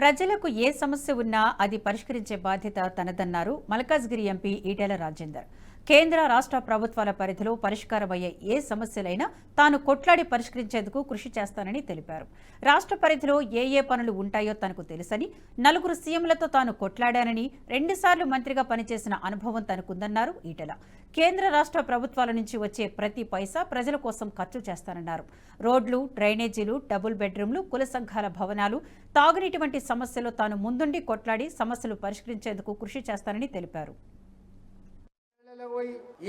ప్రజలకు ఏ సమస్య ఉన్నా అది పరిష్కరించే బాధ్యత తనదన్నారు మల్కాజ్గిరి ఎంపీ ఈటెల రాజేందర్. కేంద్ర రాష్ట్ర ప్రభుత్వాల పరిధిలో పరిష్కారమయ్యే ఏ సమస్యలైనా తాను కొట్లాడి పరిష్కరించేందుకు కృషి చేస్తానని తెలిపారు. రాష్ట్ర పరిధిలో ఏ ఏ పనులు ఉంటాయో తనకు తెలుసని నలుగురు సీఎంలతో తాను కొట్లాడానని రెండుసార్లు మంత్రిగా పనిచేసిన అనుభవం తనకుందన్నారు ఈటెల. కేంద్ర రాష్ట్ర ప్రభుత్వాల నుంచి వచ్చే ప్రతి పైసా ప్రజల కోసం ఖర్చు చేస్తానన్నారు. రోడ్లు డ్రైనేజీలు డబుల్ బెడ్రూమ్లు కుల సంఘాల భవనాలు తాగునీటి వంటి సమస్యలు తాను ముందుండి కొట్లాడి సమస్యలు పరిష్కరించేందుకు కృషి చేస్తానని తెలిపారు.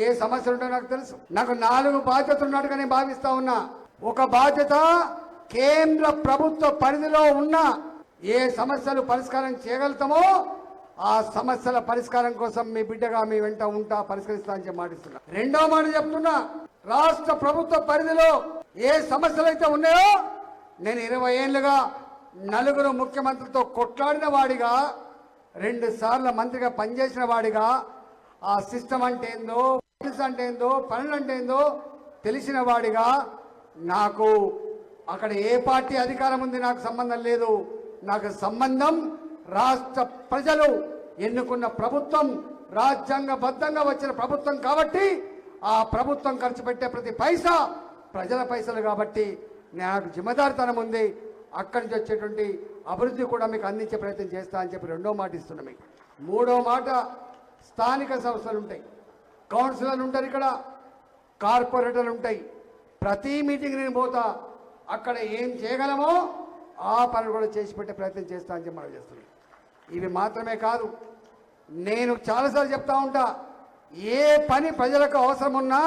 ఏ సమస్యలు ఉంటాయో నాకు తెలుసు. నాకు నాలుగు బాధ్యతలు ఉన్నట్టుగా నేను భావిస్తా ఉన్నా. ఒక బాధ్యత కేంద్ర ప్రభుత్వ పరిధిలో ఉన్న ఏ సమస్యలు పరిష్కారం చేయగలుగుతామో ఆ సమస్యల పరిష్కారం కోసం మీ బిడ్డగా మీ వెంట ఉంటా పరిష్కరిస్తా అని మాటిస్తున్నా. రెండో మాట చెప్తున్నా రాష్ట్ర ప్రభుత్వ పరిధిలో ఏ సమస్యలు అయితే ఉన్నాయో నేను ఇరవై ఏళ్ళుగా నలుగురు ముఖ్యమంత్రులతో కొట్లాడిన వాడిగా రెండు సార్లు మంత్రిగా పనిచేసిన వాడిగా ఆ సిస్టమ్ అంటే ఏందో అంటే ఏందో పనులు అంటే ఏందో తెలిసిన వాడిగా నాకు అక్కడ ఏ పార్టీ అధికారం ఉంది నాకు సంబంధం లేదు. నాకు సంబంధం రాష్ట్ర ప్రజలు ఎన్నుకున్న ప్రభుత్వం రాజ్యాంగబద్ధంగా వచ్చిన ప్రభుత్వం కాబట్టి ఆ ప్రభుత్వం ఖర్చు పెట్టే ప్రతి పైసా ప్రజల పైసలు కాబట్టి నాకు జిమ్మదారితనం ఉంది. అక్కడి నుంచి వచ్చేటువంటి అభివృద్ధి కూడా మీకు అందించే ప్రయత్నం చేస్తా అని చెప్పి రెండో మాట ఇస్తున్నా మీకు. మూడో మాట స్థానిక సంస్థలు ఉంటాయి. కౌన్సిలర్లు ఉంటారు ఇక్కడ. కార్పొరేటర్లు ఉంటాయి. ప్రతి మీటింగ్ నేను పోతా. అక్కడ ఏం చేయగలమో ఆ పనులు కూడా చేసి పెట్టే ప్రయత్నం చేస్తా అని చెప్పి మనం చేస్తున్నాం. ఇవి మాత్రమే కాదు నేను చాలాసార్లు చెప్తా ఉంటా ఏ పని ప్రజలకు అవసరం ఉన్నా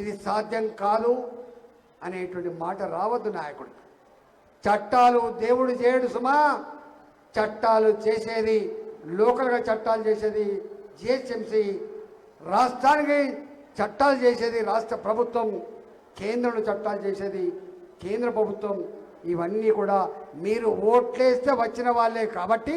ఇది సాధ్యం కాదు అనేటువంటి మాట రావద్దు నాయకుడు. చట్టాలు దేవుడు చేయడు సుమా. చట్టాలు చేసేది లోకల్గా చట్టాలు చేసేది జిహెచ్ఎంసి రాష్ట్రానికి చట్టాలు చేసేది రాష్ట్ర ప్రభుత్వం కేంద్రంలో చట్టాలు చేసేది కేంద్ర ప్రభుత్వం. ఇవన్నీ కూడా మీరు ఓట్లేస్తే వచ్చిన వాళ్ళే కాబట్టి